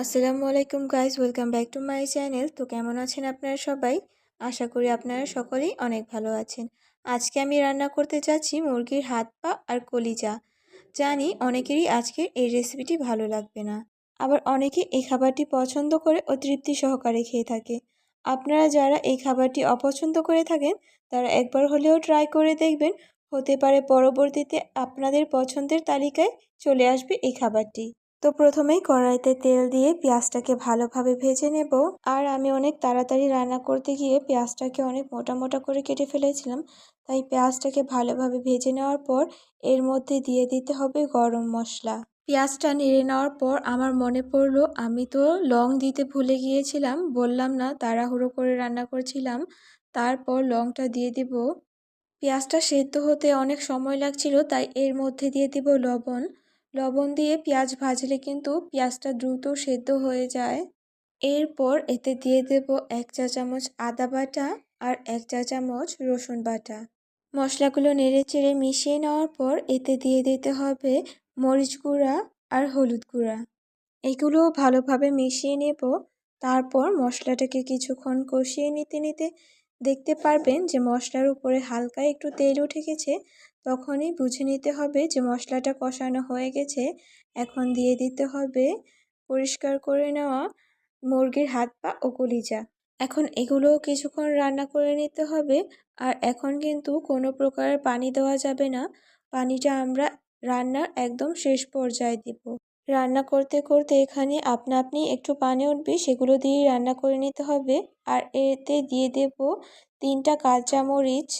আসসালামু আলাইকুম guys welcome back to my channel তো কেমন আছেন আপনারা সবাই? আশা করি আপনারা সকলেই অনেক ভালো আছেন। আজকে আমি রান্না করতে যাচ্ছি মুরগির হাত পা আর কলিজা। জানি অনেকেরই আজকের এই রেসিপিটি ভালো লাগবে না। আবার অনেকে এই খাবারটি পছন্দ করে ও তৃপ্তি সহকারে খেয়ে থাকে। আপনারা যারা এই খাবারটি অপছন্দ করে থাকেন, তারা একবার হলেও ট্রাই করে দেখবেন। হতে পারে পরবর্তীতে আপনাদের পছন্দের তালিকায় চলে আসবে এই খাবারটি। তো প্রথমেই কড়াইতে তেল দিয়ে পেঁয়াজটাকে ভালোভাবে ভেজে নেব। আর আমি অনেক তাড়াতাড়ি রান্না করতে গিয়ে পেঁয়াজটাকে অনেক মোটা মোটা করে কেটে ফেলেছিলাম। তাই পেঁয়াজটাকে ভালোভাবে ভেজে নেওয়ার পর এর মধ্যে দিয়ে দিতে হবে গরম মশলা। পেঁয়াজটা নেড়ে নেওয়ার পর আমার মনে পড়ল, আমি তো লং দিতে ভুলে গিয়েছিলাম, বললাম না, তাড়াহুড়ো করে রান্না করছিলাম। তারপর লংটা দিয়ে দিব। পেঁয়াজটা সেদ্ধ হতে অনেক সময় লাগছিল, তাই এর মধ্যে দিয়ে দিব লবণ। লবণ দিয়ে পেঁয়াজ ভাজলে কিন্তু পেঁয়াজটা দ্রুত সেদ্ধ হয়ে যায়। এরপর এতে দিয়ে দেব এক চা চামচ আদা বাটা আর এক চা চামচ রসুন বাটা। মশলাগুলো নেড়ে চেড়ে মিশিয়ে নেওয়ার পর এতে দিয়ে দিতে হবে মরিচ গুঁড়া আর হলুদ গুঁড়া। এগুলো ভালোভাবে মিশিয়ে নেব। তারপর মশলাটাকে কিছুক্ষণ কষিয়ে নিতে নিতে দেখতে পারবেন যে মশলার উপরে হালকা একটু তেল উঠে গেছে। তখনই বুঝে নিতে হবে যে মশলাটা কষানো হয়ে গেছে। এখন দিয়ে দিতে হবে পরিষ্কার করে নেওয়া মুরগির হাত পা ও কলিজা। এখন এগুলো কিছুক্ষণ রান্না করে নিতে হবে। আর এখন কিন্তু কোনো প্রকারের পানি দেওয়া যাবে না। পানিটা আমরা রান্নার একদম শেষ পর্যায়ে দিব। রান্না করতে করতে এখানে আপনা আপনি একটু পানি উঠবে, সেগুলো দিয়েই রান্না করে নিতে হবে। আর এতে দিয়ে দেব তিনটা কাঁচামরিচ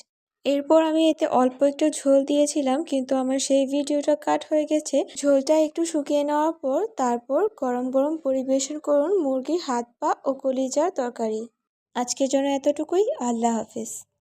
এরপর আমি এতে অল্প একটু ঝোল দিয়েছিলাম, কিন্তু আমার সেই ভিডিওটা কাট হয়ে গেছে। ঝোলটা একটু শুকিয়ে নেওয়ার পর তারপর গরম গরম পরিবেশন করুন মুরগির হাত পা ও কলিজার তরকারি। আজকের জন্য এতটুকুই। আল্লাহ হাফিজ।